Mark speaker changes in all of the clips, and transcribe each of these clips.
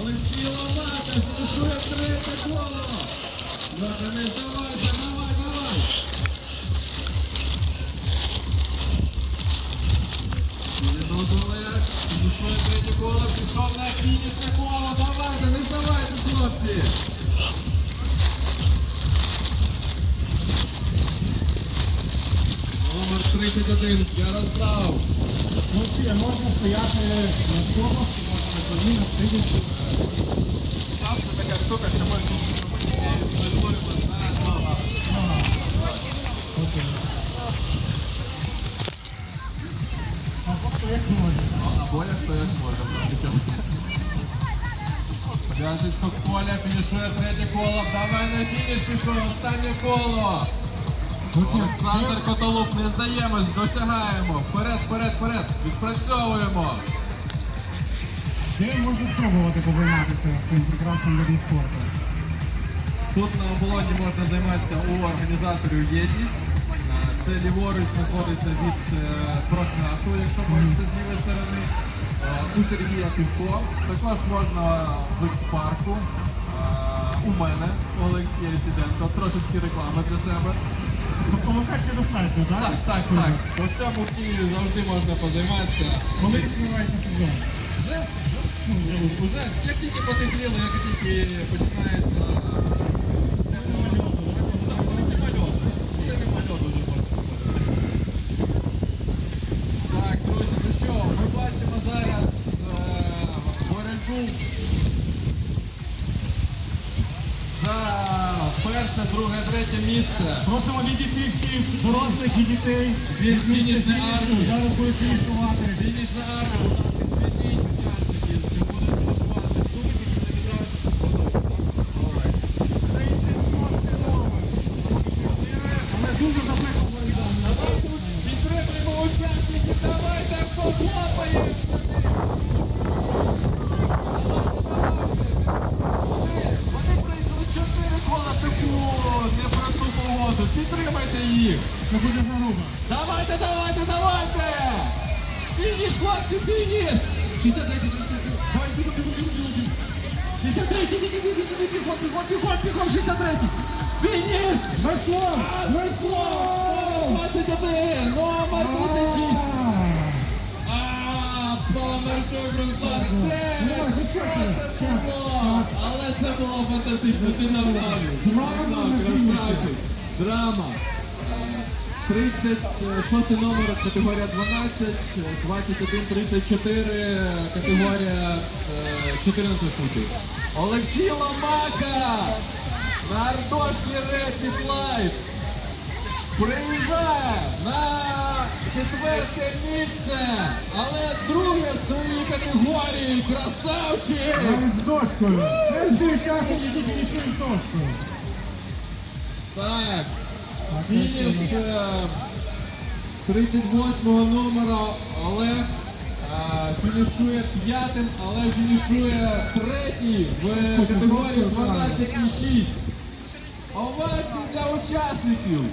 Speaker 1: Олексій Ломака, фінішує третє коло. Ну, Денис, давайте, давай, давай. Олег, фінішує третє коло, пішов на фінішне коло. Давайте, не здавайте, хлопці. Номер 31, Ярослав.
Speaker 2: Всі, можна стояти на цьому, можна на сидячи.
Speaker 1: Це така штука, що ми регулюємо на ногах.
Speaker 2: Ага. Окей. А просто як можна?
Speaker 1: А Боля стоять включився. Подяжечко Коля фінішує третє коло. Давай на фініш пішов, останнє коло. Олександр Котолук, не здаємось, досягаємо. Вперед, вперед, вперед. Відпрацьовуємо.
Speaker 2: Де можна спробувати позайматися цим прекрасним видом спорту?
Speaker 1: Тут на оболоні можна займатися у організаторів єдність. Е, Це ліворуч знаходиться від е, прокату, якщо бачите з лівої сторони. Е, У Сергія Півко. Також можна в X-парку. Е, У мене у Олексія Сіденко. Трошечки реклами для себе.
Speaker 2: Тобто локація достатньо, так?
Speaker 1: Так, так,
Speaker 2: Супер.
Speaker 1: так. По всьому Києві завжди можна позайматися.
Speaker 2: Коли відкривається сезон?
Speaker 1: Вже, вже, Уже, вже, вже як тільки потепліло, як тільки починається тепло льоду, так, коли нема льоду, коли нема льоду вже можна ходити. Так, друзі, ну що, ми бачимо зараз е, боротьбу за перше, друге, третє місце.
Speaker 2: Просимо відійти всіх дорослих і дітей.
Speaker 1: Фінішної
Speaker 2: фінішу.
Speaker 1: армії.
Speaker 2: Зараз будуть фінішувати.
Speaker 1: Фінішна армія, будь ласка, звільніть учасників, що будуть фінішувати. Сумки не відразу готові. Давай.
Speaker 2: 36 номер. Але дуже запекло Богдан.
Speaker 1: Давайте підтримуємо учасників, давайте похлопаємо! Вони пройшли чотири кола таку непросту погоду. Підтримайте їх!
Speaker 2: Це буде заруба.
Speaker 1: Давайте, давайте, давайте! Фініш, хлопці, фініш! 63 Давай, бігом, бігом, бігом, бігом. 63 бігом, бігом, бігом, бігом, бігом, бігом, бігом, 63 Фініш!
Speaker 2: Весло!
Speaker 1: Весло! Номер 21, номер 36. А, Паламарчук Руслан,
Speaker 2: ну,
Speaker 1: Що це було? Але це було фантастично, ти нагнав.
Speaker 2: Драма
Speaker 1: красавчик. Драма. 36 номер категорія 12, 21, 34 категорія е, 14 футів. Олексій Ломака на Ардошні Репіт Лайф приїжджає на четверте місце, але друге в своїй категорії. Красавчик!
Speaker 2: З дошкою. Перший учасник, який фінішує з дошкою.
Speaker 1: Так, фініш е, 38-го номера Олег фінішує п'ятим, але фінішує третій в категорії 12,6. Овації для учасників.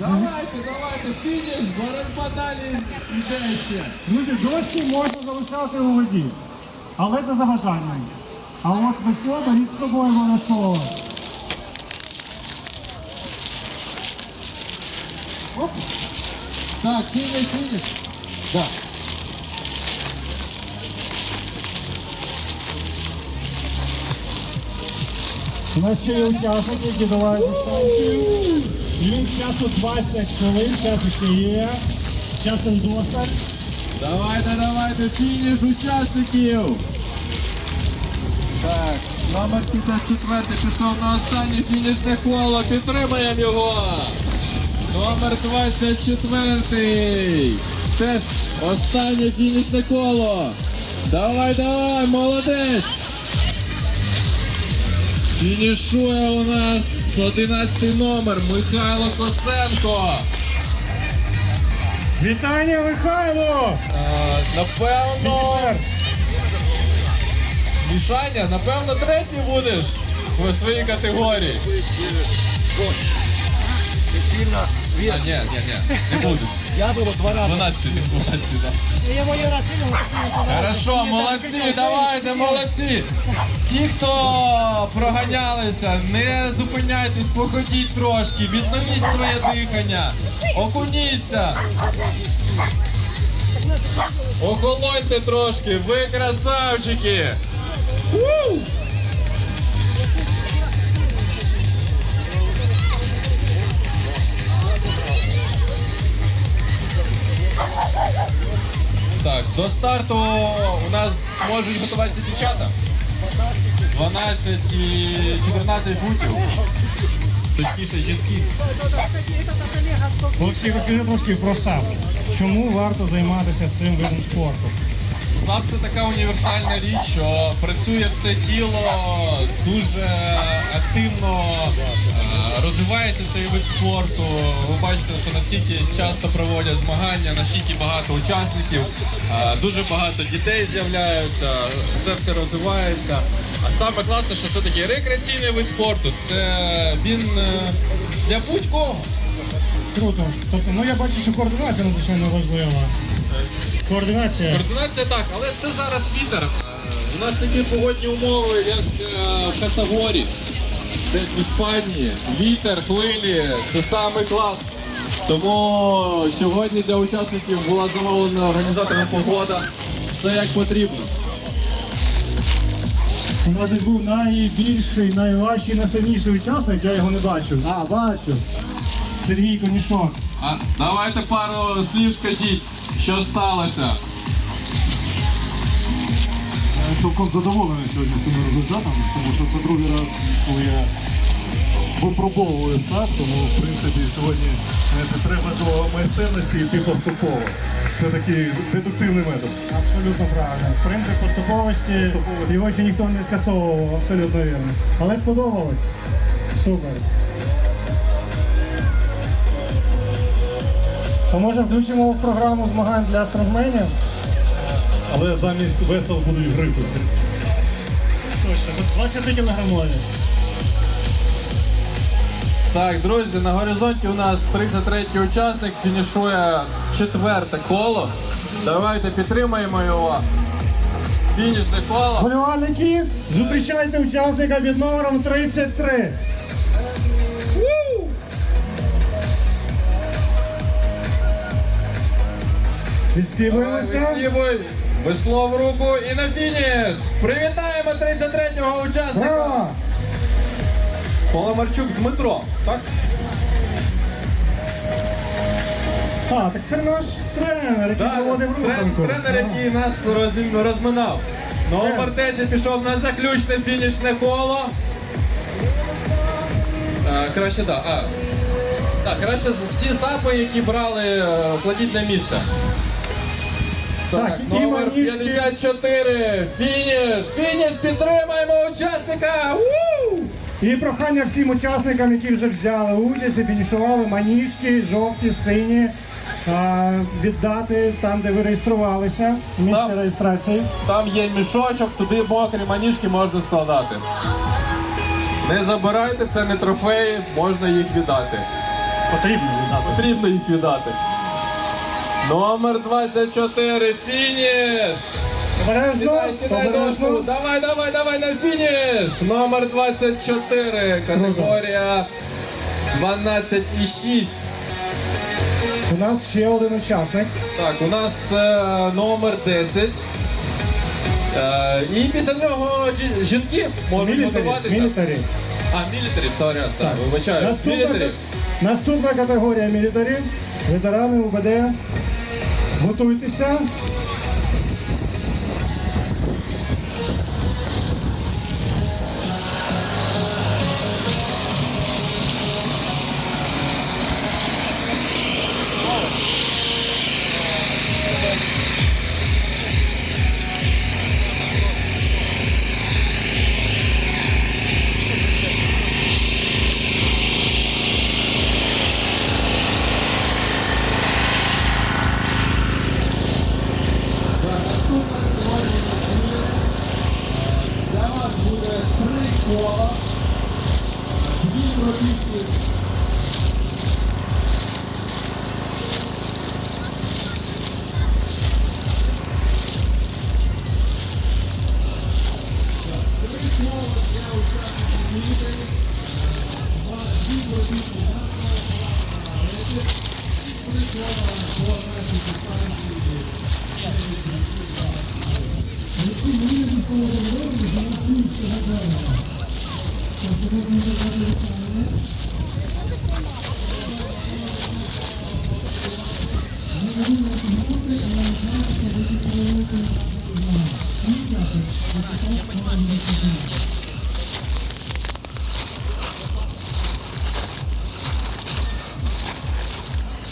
Speaker 1: Давайте, давайте, фініш, боротьба далі йде ще.
Speaker 2: Друзі, дошки можна залишати у воді, але це за бажанням. А от весло беріть з собою обов'язково. Оп.
Speaker 1: Так, фініш, фініш. Да.
Speaker 2: У нас ще є учасники, які долають дистанцію. Ліміт часу 20 хвилин, часу ще є. Часу досталь.
Speaker 1: Давайте, давайте, фініш учасників. Так, номер 54 пішов на останнє фінішне коло. Підтримаємо його. Номер 24. Теж останнє фінішне коло. Давай, давай, молодець. Фінішує у нас 11 номер Михайло Косенко.
Speaker 2: Вітання, Михайло!
Speaker 1: Е, Напевно.
Speaker 2: Фінішер.
Speaker 1: Мішаня, напевно, третій будеш в своїй категорії.
Speaker 3: Сильно вес.
Speaker 1: ні, ні, ні, не будеш.
Speaker 3: Я был два раза.
Speaker 1: 12, не 12, так.
Speaker 4: Я не раз видел, но не понравилось.
Speaker 1: Хорошо, молодці, давайте, молодці. Ті, хто проганялися, не зупиняйтесь, походіть трошки, відновіть своє дихання, окуніться. Охолоньте трошки, ви красавчики. У! До старту у нас можуть готуватися дівчата. 12 і 14 футів. Точніше, жінки.
Speaker 2: Олексій, розкажи трошки про САП. Чому варто займатися цим видом спорту?
Speaker 1: САП це така універсальна річ, що працює все тіло, дуже активно е, розвивається цей вид спорту. Ви бачите, що наскільки часто проводять змагання, наскільки багато учасників, дуже багато дітей з'являються, це все розвивається. А саме класне, що це такий рекреаційний вид спорту. Це він е, для будь-кого.
Speaker 2: Круто. Тобто, ну я бачу, що координація надзвичайно важлива. Координація.
Speaker 1: Координація так, але це зараз вітер. Е, У нас такі погодні умови, як е, в Хасагорі, десь в Іспанії. Вітер, хвилі, це саме клас. Тому сьогодні для учасників була замовлена організатором погода. Все як потрібно.
Speaker 2: У нас був найбільший, найважчий, найсильніший учасник, я його не бачив. А, бачу. Сергій Конішок.
Speaker 1: А давайте пару слів скажіть, що сталося.
Speaker 5: Цілком задоволений сьогодні цим результатом, тому що це другий раз, коли я випробовую САП, тому в принципі сьогодні треба до майстерності йти поступово. Це такий дедуктивний метод.
Speaker 2: Абсолютно правильно. Принцип поступовості, його ще ніхто не скасовував, абсолютно вірно. Але сподобалось. Супер. То може включимо в програму змагань для стронгменів?
Speaker 5: Але замість весел будуть грифи.
Speaker 2: Точно, 20 кілограмові.
Speaker 1: Так, друзі, на горизонті у нас 33-й учасник фінішує четверте коло. Давайте підтримаємо його. Фінішне коло.
Speaker 2: Болівальники, зустрічайте учасника під номером 33. Відстібуємося.
Speaker 1: Вистібуй, весло в руку і на фініш. Привітаємо 33-го учасника. Поломарчук Дмитро, так?
Speaker 2: А, так це наш тренер, який
Speaker 1: Так,
Speaker 2: проводив
Speaker 1: трен-
Speaker 2: руханку.
Speaker 1: тренер, який нас роз- розминав. Номер 10 пішов на заключне фінішне коло. А, краще, так. А. Так, краще з- всі сапи, які брали, е, кладіть на місце.
Speaker 2: Так, і
Speaker 1: номер
Speaker 2: манішки.
Speaker 1: 54. Фініш! Фініш! Підтримаємо учасника! У!
Speaker 2: І прохання всім учасникам, які вже взяли участь і фінішували маніжки, жовті, сині, а, віддати там, де ви реєструвалися, місце
Speaker 1: Там.
Speaker 2: реєстрації.
Speaker 1: Там є мішочок, туди мокрі маніжки можна складати. Не забирайте, це не трофеї, можна їх віддати.
Speaker 2: Потрібно віддати.
Speaker 1: Потрібно їх віддати. Номер 24, фініш!
Speaker 2: Обережно,
Speaker 1: Кидай, кидай дошку.
Speaker 2: обережно.
Speaker 1: Давай, давай, давай на фініш! Номер 24, категорія 12,6.
Speaker 2: У нас ще один учасник.
Speaker 1: Так, у нас е, номер 10. Е, і після нього жі- жінки можуть
Speaker 2: Мілітарі.
Speaker 1: готуватися.
Speaker 2: Мілітарі.
Speaker 1: А, мілітарі, сорі, так, вибачаю.
Speaker 2: Наступна,
Speaker 1: Мілітарі.
Speaker 2: наступна категорія мілітарі. Ветерани УБД. Готуйтеся.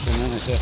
Speaker 3: Це в мене ще